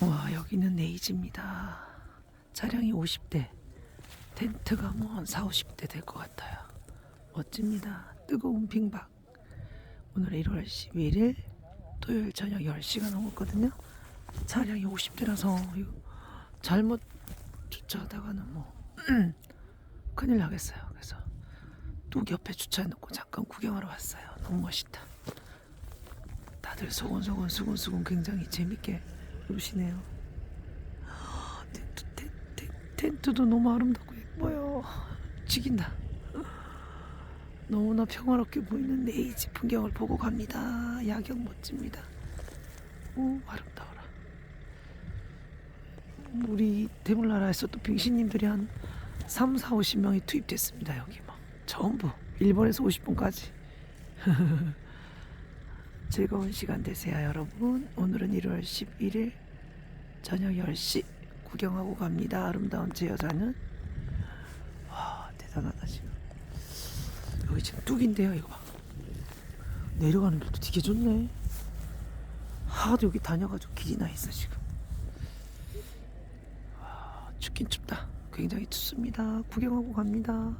와 여기는 네이지입니다. 차량이 50대, 텐트가 뭐한 4, 50대 될 것 같아요. 멋집니다. 뜨거운 빙박. 오늘 1월 11일 토요일 저녁 10시가 넘었거든요. 차량이 50대라서 이거 잘못 주차하다가는 뭐 큰일 나겠어요. 그래서 뚝 옆에 주차해놓고 잠깐 구경하러 왔어요. 너무 멋있다. 다들 소곤소곤 수근수근 굉장히 재밌게 노시네요. 텐트, 텐, 텐, 텐트도 너무 아름답고 예뻐요. 죽인다. 너무나 평화롭게 보이는 네이지 풍경을 보고 갑니다. 야경 멋집니다. 오 아름다워라. 우리 대물나라에서 또 빙신님들이 한 3, 4, 50명이 투입됐습니다. 여기 막 전부 일본에서 50분까지. 즐거운 시간 되세요, 여러분. 오늘은 1월 11일 저녁 10시 구경하고 갑니다. 아름다운 제 여자는 와 대단하다 지금. 여기 지금 뚝인데요, 이거 봐. 내려가는 길도 되게 좋네. 하도 여기 다녀가지고 길이 나 있어 지금. 와, 춥긴 춥다. 굉장히 춥습니다. 구경하고 갑니다.